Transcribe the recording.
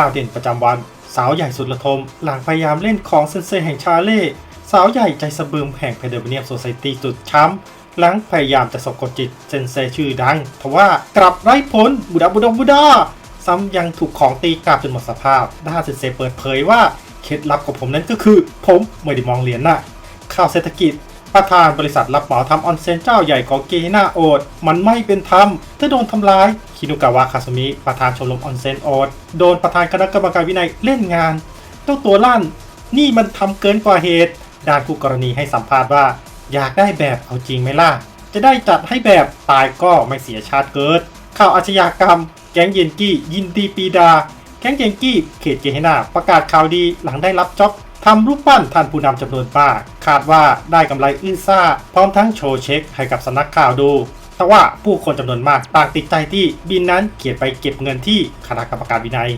ข่าวเด่นประจำวัน สาวใหญ่สุดระทม หลังพยายามเล่นของเซนเซแห่งชาเล่ สาวใหญ่ใจสะบึมแห่งเพเดเบเนียมโซไซตี้สุดช้ำ หลังพยายามจะสะกดจิตเซนเซชื่อดังทว่ากลับไร้ผลบุดาบุดาบุดาซ้ำยังถูกของตีกลับจนหมดสภาพ ด้านเซนเซเปิดเผยว่าเคล็ดลับของผมนั้นก็คือ ผมไม่ได้มองเหรียญน่ะข่าวเศรษฐกิจ ประธานบริษัทรับเหมาทำออนเซ็นเจ้าใหญ่ของเกน่าโอดมันไม่เป็นธรรมถ้าโดนทำร้าย คินุกาวะคาซุมิประธานชมรมออนเซ็นโอดโดนประธานคณะกรรมการวินัยเล่นงานเจ้าตัวลั่น นี่มันทำเกินกว่าเหตุด้านคู่กรณีให้สัมภาษณ์ว่า อยากได้แบบเอาจริงไหมล่ะ จะได้จัดให้แบบตายก็ไม่เสียชาติเกิด ข่าวอาชญากรรม แก๊งเยนกี้ยินดีปีดา แก๊งเยนกี้เขตเกเฮนาประกาศข่าวดีหลังได้รับจ็อบ ทำรูปปั้นท่านผู้นำจำนวนมาก คาดว่าได้กำไรอื้อซ่า พร้อมทั้งโชว์เช็คให้กับสำนักข่าวดู แต่ว่าผู้คนจำนวนมากต่างติดใจที่บินนั้นเขียนไปเก็บเงินที่คณะกรรมการวินัย